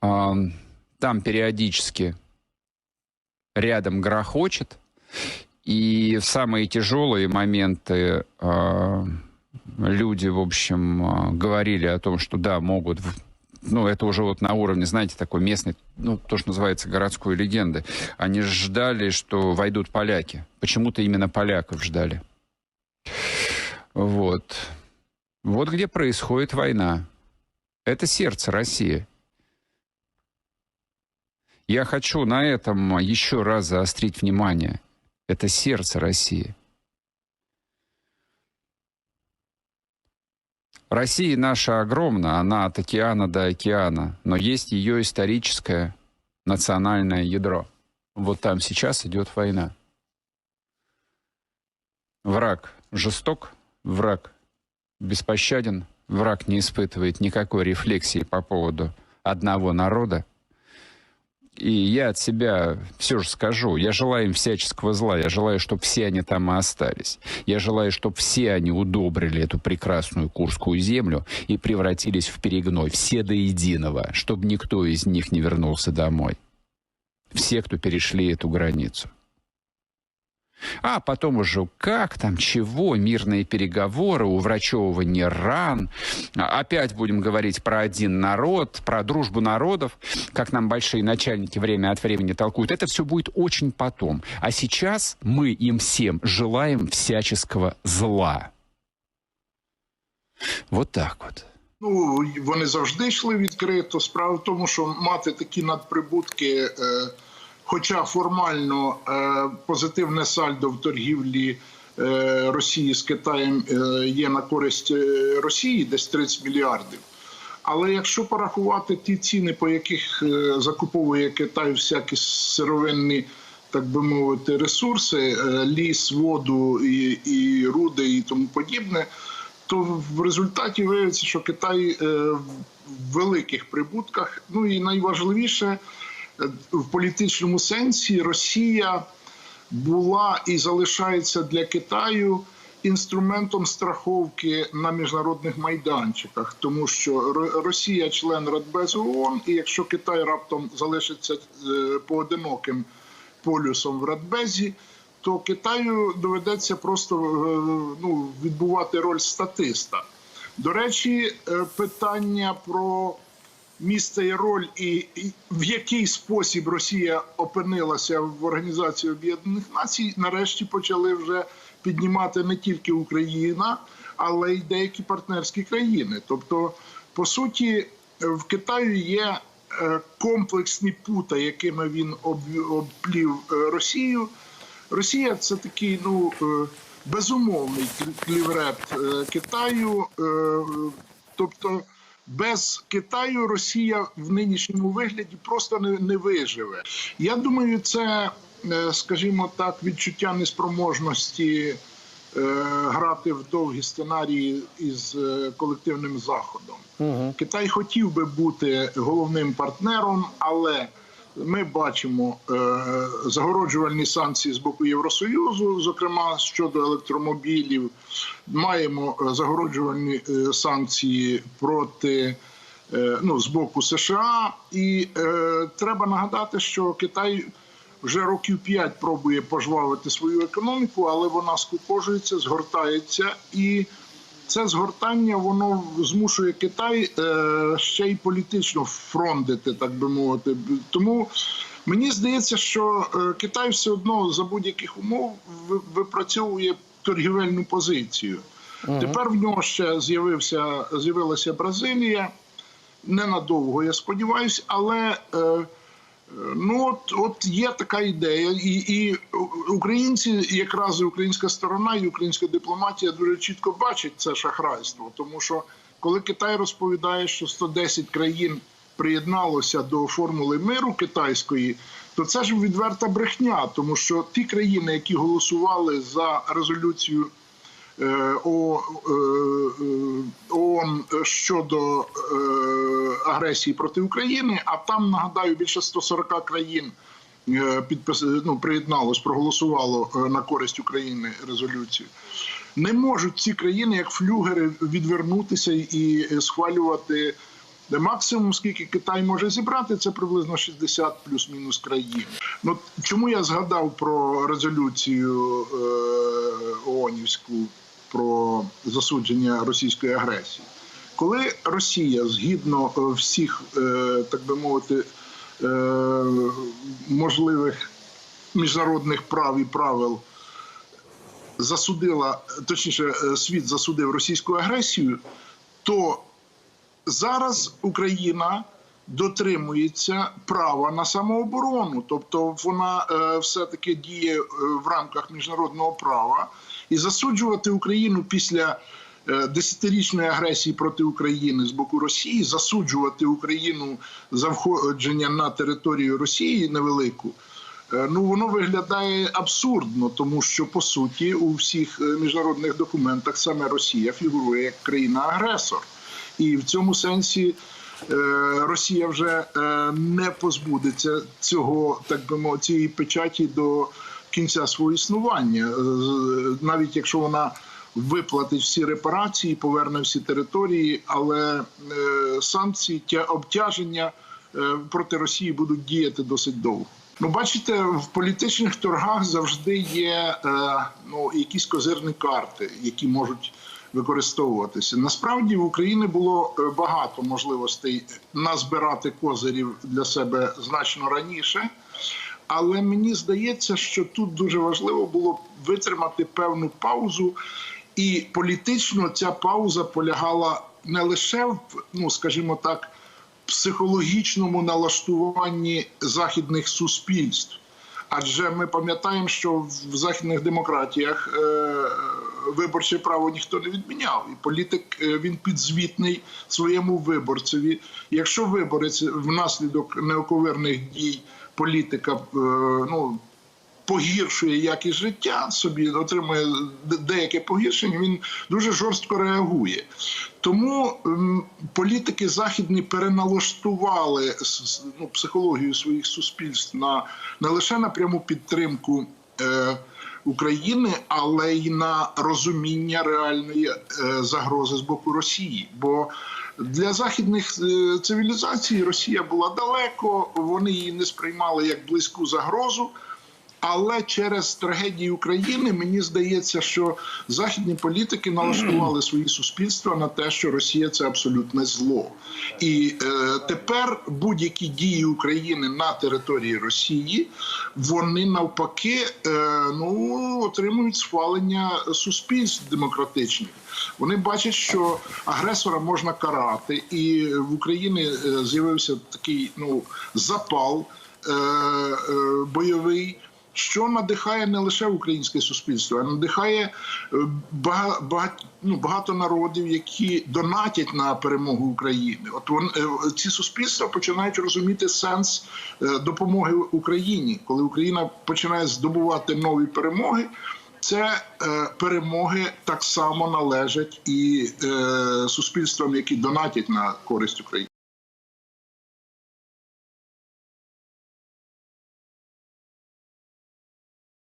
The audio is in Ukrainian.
там периодически рядом грохочет, и в самые тяжелые моменты а, люди, в общем, а, говорили о том, что да, могут ну, это уже вот на уровне, знаете, такой местный, ну, то, что называется городской легенды. Они ждали, что войдут поляки. Почему-то именно поляков ждали. Вот. Вот где происходит война. Это сердце России. Я хочу на этом еще раз заострить внимание. Это сердце России. Россия наша огромна, она от океана до океана, но есть ее историческое национальное ядро. Вот там сейчас идет война. Враг жесток, враг беспощаден, враг не испытывает никакой рефлексии по поводу одного народа, и я от себя все же скажу, я желаю им всяческого зла, я желаю, чтобы все они там и остались. Я желаю, чтобы все они удобрили эту прекрасную Курскую землю и превратились в перегной, все до единого, чтобы никто из них не вернулся домой. Все, кто перешли эту границу. А потом уже как там, чего, мирные переговоры, уврачевывание ран. Опять будем говорить про один народ, про дружбу народов, как нам большие начальники время от времени толкуют. Это все будет очень потом. А сейчас мы им всем желаем всяческого зла. Вот так вот. Ну, вони завжди йшли відкрито. Справа в тому, що мати такі надприбутки. Е Хоча формально е, позитивне сальдо в торгівлі е, Росії з Китаєм е, є на користь Росії, десь 30 мільярдів. Але якщо порахувати ті ціни, по яких закуповує Китай всякі сировинні, так би мовити, ресурси, ліс, воду і, і руди і тому подібне, то в результаті виявиться, що Китай в великих прибутках, ну і найважливіше в політичному сенсі Росія була і залишається для Китаю інструментом страховки на міжнародних майданчиках, тому що Росія член Радбезу ООН, і якщо Китай раптом залишиться е, поодиноким полюсом в Радбезі. То Китаю доведеться просто е, ну, відбувати роль статиста. До речі, е, питання про місце і роль, і, і в який спосіб Росія опинилася в Організації Об'єднаних Націй, нарешті почали вже піднімати не тільки Україна, але й деякі партнерські країни. Тобто, по суті, в Китаї є е, комплексні пута, якими він обплів е, Росію. Росія це такий ну е, безумовний кліврет Китаю, тобто без Китаю Росія в нинішньому вигляді просто не, не виживе. Я думаю, це, е, скажімо так, відчуття неспроможності. Е, грати в довгі сценарії із е, колективним заходом угу. Китай хотів би бути головним партнером, але ми бачимо е, загороджувальні санкції з боку Євросоюзу, зокрема щодо електромобілів. Маємо е, загороджувальні е, санкції проти ну, з боку США, і е, треба нагадати, що Китай вже років п'ять пробує пожвавити свою економіку, але вона скукожується, згортається і це згортання воно змушує Китай е, ще й політично фронтити, так би мовити. Тому мені здається, що е, Китай все одно за будь-яких умов випрацьовує торгівельну позицію. Угу. Тепер в нього ще з'явився з'явилася Бразилія ненадовго, я сподіваюся, але. Ну от от є така ідея, і і українці, якраз і українська сторона, і українська дипломатія дуже чітко бачать це шахрайство. Тому що коли Китай розповідає, що 110 країн приєдналося до формули миру китайської, то це ж відверта брехня, тому що ті країни, які голосували за резолюцію Е, е, ООН щодо е, агресії проти України. А там нагадаю більше 140 країн підпис ну, приєдналось, проголосувало на користь України резолюцію. Не можуть ці країни, як флюгери, відвернутися і схвалювати Де максимум, скільки Китай може зібрати, це приблизно 60 плюс-мінус країн. Ну чому я згадав про резолюцію е, ООНівську про засудження російської агресії? Коли Росія згідно е, всіх, е, так би мовити, е, можливих міжнародних прав і правил засудила, точніше, світ засудив російську агресію, то зараз Україна дотримується права на самооборону, тобто вона е, все-таки діє е, в рамках міжнародного права, і засуджувати Україну після е, десятирічної агресії проти України з боку Росії, засуджувати Україну за входження на територію Росії невелику. Ну, воно виглядає абсурдно, тому що по суті у всіх міжнародних документах саме Росія фігурує як країна-агресор, і в цьому сенсі Росія вже е, не позбудеться цього, так би мовити, цієї печаті до кінця свого існування, Е, навіть якщо вона виплатить всі репарації, поверне всі території, але е, санкції, ті обтяження е, проти Росії будуть діяти досить довго. Ну, бачите, в політичних торгах завжди є е, ну, якісь козирні карти, які можуть використовуватися. Насправді в Україні було е, багато можливостей назбирати козирів для себе значно раніше. Але мені здається, що тут дуже важливо було витримати певну паузу, і політично ця пауза полягала не лише в, ну скажімо так, психологічному налаштуванні західних суспільств. Адже ми пам'ятаємо, що в західних демократіях е, виборче право ніхто не відміняв, і політик е, він підзвітний своєму виборцеві. Якщо виборець внаслідок неоковирних дій політика е, ну, погіршує якість життя собі, отримує деяке погіршення, він дуже жорстко реагує. Тому ем, політики західні переналаштували ну, психологію своїх суспільств на не лише на пряму підтримку. Е, України, але й на розуміння реальної е, загрози з боку Росії. Бо для західних е, цивілізацій Росія була далеко, вони її не сприймали як близьку загрозу. Але через трагедію України мені здається, що західні політики налаштували свої суспільства на те, що Росія це абсолютне зло, і е, тепер будь-які дії України на території Росії вони навпаки е, ну отримують схвалення суспільств демократичних. Вони бачать, що агресора можна карати, і в Україні е, з'явився такий ну запал е, е, бойовий що надихає не лише українське суспільство, а надихає е, бага- бага- ну, багато народів, які донатять на перемогу України. От вон, е, ці суспільства починають розуміти сенс е, допомоги Україні, коли Україна починає здобувати нові перемоги. Це е, перемоги так само належать і е, суспільствам, які донатять на користь України.